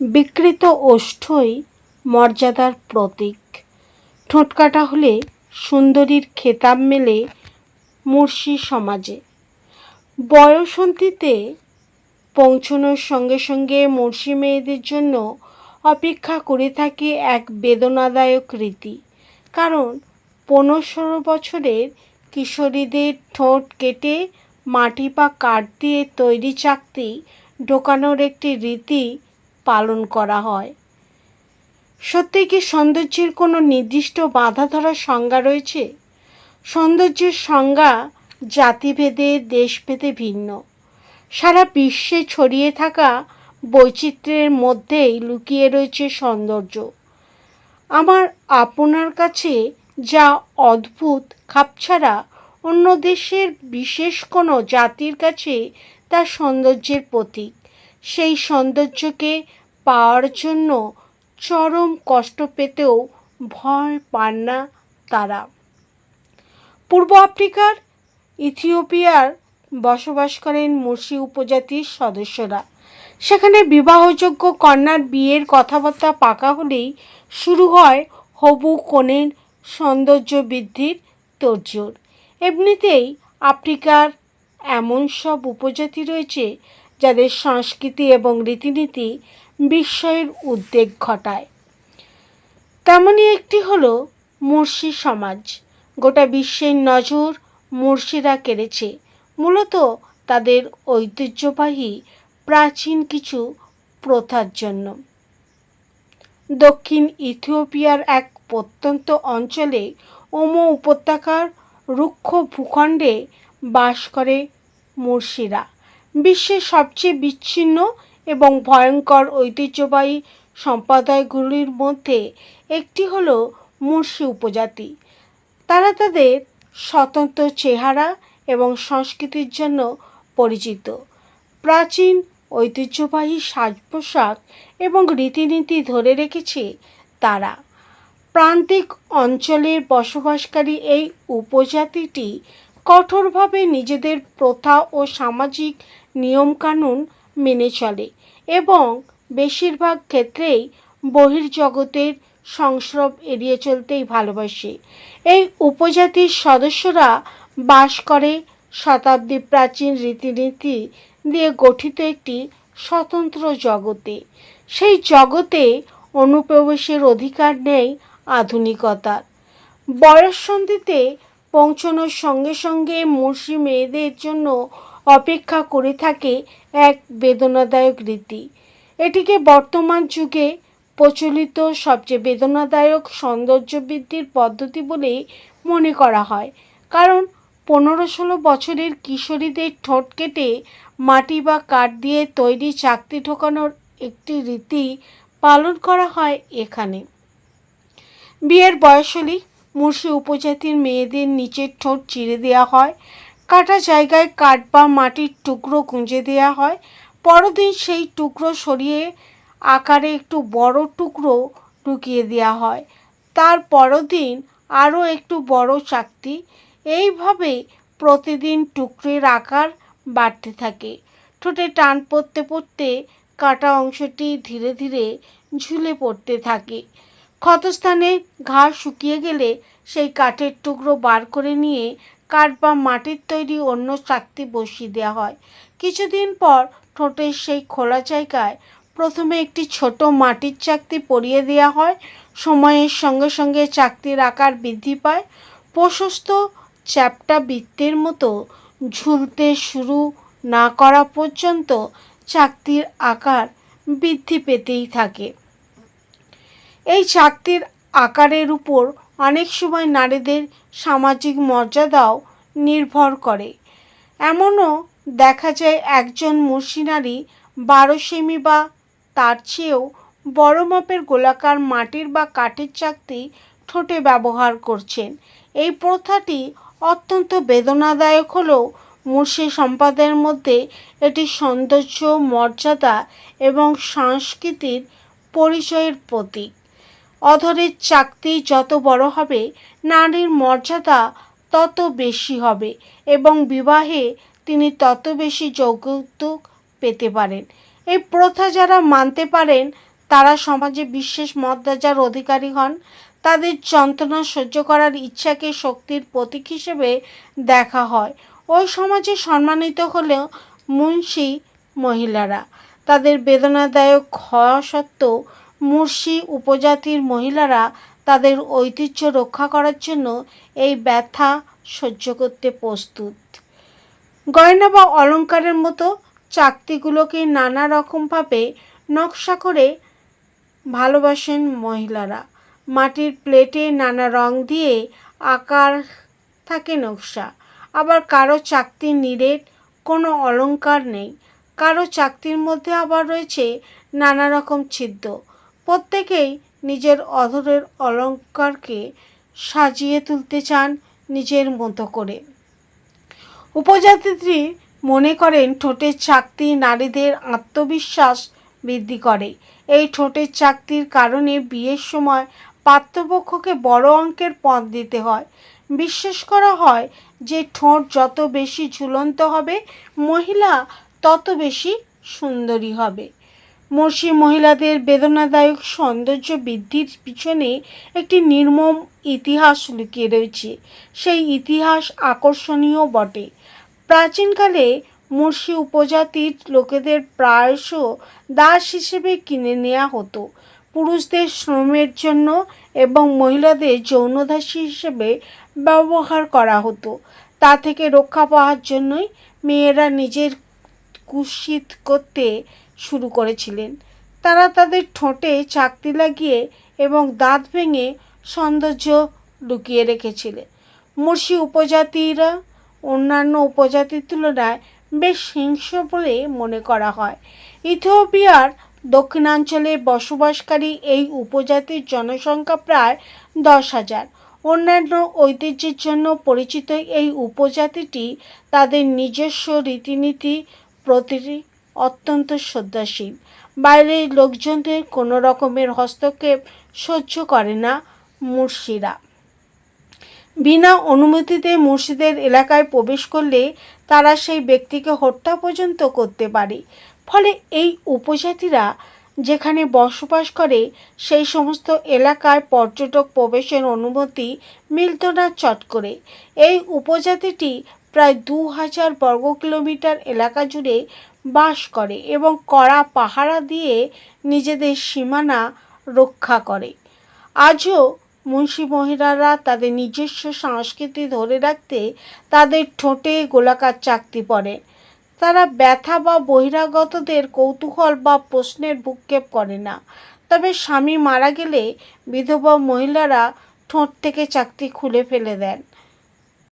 বিকৃত ওষ্ঠই মর্যাদার প্রতীক। ঠোঁটকাটা হলে সুন্দরীর খেতাব মেলে মুর্শি সমাজে। বয়সন্তীতে পৌঁছনোর সঙ্গে সঙ্গে মুর্শি মেয়েদের জন্য অপেক্ষা করে থাকে এক বেদনাদায়ক রীতি। কারণ পনেরো ষোলো বছরের কিশোরীদের ঠোঁট কেটে মাটি বা কাঠ দিয়ে তৈরি চাকতি ঢোকানোর একটি রীতি পালন করা হয়। সত্যি কি সৌন্দর্যের কোনো নির্দিষ্ট বাধা ধরার সংজ্ঞা রয়েছে? সৌন্দর্যের সংজ্ঞা জাতিভেদে, দেশভেদে ভিন্ন। সারা বিশ্বে ছড়িয়ে থাকা বৈচিত্র্যের মধ্যেই লুকিয়ে রয়েছে সৌন্দর্য। আমার আপনার কাছে যা অদ্ভুত খাপছাড়া অন্য দেশের বিশেষ কোনো জাতির কাছে তা সৌন্দর্যের প্রতীক। সেই সৌন্দর্যকে পাওয়ার জন্য চরম কষ্ট পেতেও ভয় পান না তারা। পূর্ব আফ্রিকার ইথিওপিয়ার বসবাস করেন মুর্শি উপজাতির সদস্যরা। সেখানে বিবাহযোগ্য কন্যার বিয়ের কথাবার্তা পাকা হলেই শুরু হয় হবু কনের সৌন্দর্য বৃদ্ধির তোড়জোড়। এমনিতেই আফ্রিকার এমন সব উপজাতি রয়েছে যাদের সংস্কৃতি এবং রীতিনীতি বিস্ময়ের উদ্বেগ ঘটায়। তেমনই একটি হলো মুর্শি সমাজ। গোটা বিশ্বের নজর মুর্শিরা কেড়েছে। মূলত তাদের ঐতিহ্যবাহী প্রাচীন কিছু প্রথার জন্য। দক্ষিণ ইথিওপিয়ার এক প্রত্যন্ত অঞ্চলে ওমো উপত্যকার রুক্ষ ভূখণ্ডে বাস করে মুর্শিরা। বিশ্বের সবচেয়ে বিচ্ছিন্ন এবং ভয়ঙ্কর ঐতিহ্যবাহী সম্প্রদায়গুলির মধ্যে একটি হলো মুর্শি উপজাতি। তারা তাদের স্বতন্ত্র চেহারা এবং সংস্কৃতির জন্য পরিচিত। প্রাচীন ঐতিহ্যবাহী সাজ পোশাক এবং রীতিনীতি ধরে রেখেছে তারা। প্রান্তিক অঞ্চলের বসবাসকারী এই উপজাতিটি কঠোরভাবে নিজেদের প্রথা ও সামাজিক নিয়মকানুন মেনে চলে। এবং বেশিরভাগ ক্ষেত্রেই বহির্জগতের সংস্রব এড়িয়ে চলতেই ভালোবাসে। এই উপজাতির সদস্যরা বাস করে শতাব্দী প্রাচীন রীতিনীতি দিয়ে গঠিত একটি স্বতন্ত্র জগতে। সেই জগতে অনুপ্রবেশের অধিকার নেই আধুনিকতার। বয়ঃসন্ধিতে পৌঁছানোর সঙ্গে সঙ্গে মুর্শি মেয়েদের জন্য অপেক্ষা করে থাকে এক বেদনাদায়ক রীতি। এটিকে বর্তমান যুগে প্রচলিত সবচেয়ে বেদনাদায়ক সৌন্দর্য বৃদ্ধির পদ্ধতি বলে মনে করা হয়। কারণ পনেরো ষোলো বছরের কিশোরীদের ঠোঁট কেটে মাটি বা কাঠ দিয়ে তৈরি চাকতি ঠোকানোর একটি রীতি পালন করা হয় এখানে। বিয়ের বয়স হলেই মুর্শি উপজাতির মেয়েদের নিচের ঠোঁট চিরে দেওয়া হয়। কাটা জায়গায় কাঠ বা মাটির টুকরো গুঁজে দেওয়া হয়। পরদিন সেই টুকরো সরিয়ে আকারে একটু বড় টুকরো ঢুকিয়ে দেওয়া হয়। তার পরদিন আরও একটু বড় চাকতি। এইভাবে প্রতিদিন টুকরের আকার বাড়তে থাকে। ঠোঁটে টান পড়তে পড়তে কাটা অংশটি ধীরে ধীরে ঝুলে পড়তে থাকে। ক্ষতস্থানে ঘা শুকিয়ে গেলে সেই কাঠের টুকরো বার করে নিয়ে কাঠ বা মাটির তৈরি অন্য চাকতি বসিয়ে দেওয়া হয়। কিছুদিন পর ঠোঁটের সেই খোলা জায়গায় প্রথমে একটি ছোট মাটির চাকতি পরিয়ে দেওয়া হয়। সময়ের সঙ্গে সঙ্গে চাকতির আকার বৃদ্ধি পায়। প্রশস্ত চ্যাপটা বৃত্তের মতো ঝুলতে শুরু না করা পর্যন্ত চাকতির আকার বৃদ্ধি পেতেই থাকে। এই চাকতির আকারের উপর অনেক সময় নারীদের সামাজিক মর্যাদাও নির্ভর করে। এমনও দেখা যায় একজন মুর্শি নারী বারো সেমি বা তার চেয়েও বড় মাপের গোলাকার মাটির বা কাঠের চাকতি ঠোঁটে ব্যবহার করছেন। এই প্রথাটি অত্যন্ত বেদনাদায়ক হলেও মুর্শি সম্পাদের মধ্যে এটি সৌন্দর্য, মর্যাদা এবং সংস্কৃতির পরিচয়ের প্রতীক। অধরের চাকতি যত বড় হবে, নারীর মর্যাদা তত বেশি হবে এবং বিবাহে তিনি তত বেশি যৌতুক পেতে পারেন। এই প্রথা যারা মানতে পারেন, তারা সমাজে বিশেষ মর্যাদার অধিকারী হন। তাদের যন্ত্রণা সহ্য করার ইচ্ছাকে শক্তির প্রতীক হিসেবে দেখা হয়। ওই সমাজে সম্মানিত হলেও মুন্সি মহিলারা তাদের বেদনাদায়ক হওয়া সত্ত্বেও মুর্শি উপজাতির মহিলারা তাদের ঐতিহ্য রক্ষা করার জন্য এই ব্যথা সহ্য করতে প্রস্তুত। গয়না বা অলংকারের মতো চাকতিগুলোকে নানা রকমভাবে নকশা করে ভালোবাসেন মহিলারা। মাটির প্লেটে নানা রং দিয়ে আকার থাকে নকশা। আবার কারও চাকতির নিরেট কোনো অলংকার নেই। কারও চাকতির মধ্যে আবার রয়েছে নানা রকম ছিদ্র। প্রত্যেকেই নিজের অধরের অলংকারকে সাজিয়ে তুলতে চান নিজের মতো করে। উপজাতিত্রী মনে করেন ঠোঁটের চাকতি নারীদের আত্মবিশ্বাস বৃদ্ধি করে। এই ঠোঁটের চাকতির কারণে বিয়ের সময় পাত্রপক্ষকে বড় অঙ্কের পদ দিতে হয়। বিশ্বাস করা হয় যে ঠোঁট যত বেশি ঝুলন্ত হবে, মহিলা তত বেশি সুন্দরী হবে। মর্ষি মহিলাদের বেদনাদায়ক সৌন্দর্য বৃদ্ধির পিছনে একটি নির্মম ইতিহাস লুকিয়ে রয়েছে। সেই ইতিহাস আকর্ষণীয় বটে। প্রাচীনকালে মুর্শি উপজাতির লোকেদের প্রায়শ দাস হিসেবে কিনে নেওয়া হতো। পুরুষদের শ্রমের জন্য এবং মহিলাদের যৌনদাসী হিসেবে ব্যবহার করা হতো। তা থেকে রক্ষা পাওয়ার জন্যই মেয়েরা নিজের কুৎসিত করতে শুরু করেছিলেন। তারা তাদের ঠোঁটে চাকতি লাগিয়ে এবং দাঁত ভেঙে সৌন্দর্য লুকিয়ে রেখেছিলেন। মুর্শি উপজাতিরা অন্যান্য উপজাতির তুলনায় বেশ হিংস্র বলে মনে করা হয়। ইথিওপিয়ার দক্ষিণাঞ্চলে বসবাসকারী এই উপজাতির জনসংখ্যা প্রায় দশ হাজার। অন্যান্য ঐতিহ্যের জন্য পরিচিত এই উপজাতিটি তাদের নিজস্ব রীতিনীতি প্রতি অত্যন্ত শ্রদ্ধাশীল। বাইরের লোকজনদের কোনো রকমের হস্তক্ষেপ সহ্য করে না মুর্শিরা বিনা অনুমতিতে মুর্শিদের এলাকায় প্রবেশ করলে তারা সেই ব্যক্তিকে হত্যা পর্যন্ত করতে পারে। ফলে এই উপজাতিরা যেখানে বসবাস করে, সেই সমস্ত এলাকায় পর্যটক প্রবেশের অনুমতি মিলত না চট করে। এই উপজাতিটি প্রায় দু হাজার বর্গ কিলোমিটার এলাকা জুড়ে বাস করে এবং কড়া পাহারা দিয়ে নিজেদের সীমানা রক্ষা করে। আজও মুন্সি মহিলারা তাদের নিজস্ব সংস্কৃতি ধরে রাখতে তাদের ঠোঁটে গোলাকার চাকতি পরে। তারা ব্যথা বা বহিরাগতদের কৌতূহল বা প্রশ্নের ভূক্ষেপ করে না। তবে স্বামী মারা গেলে বিধবা মহিলারা ঠোঁট থেকে চাকতি খুলে ফেলে দেন।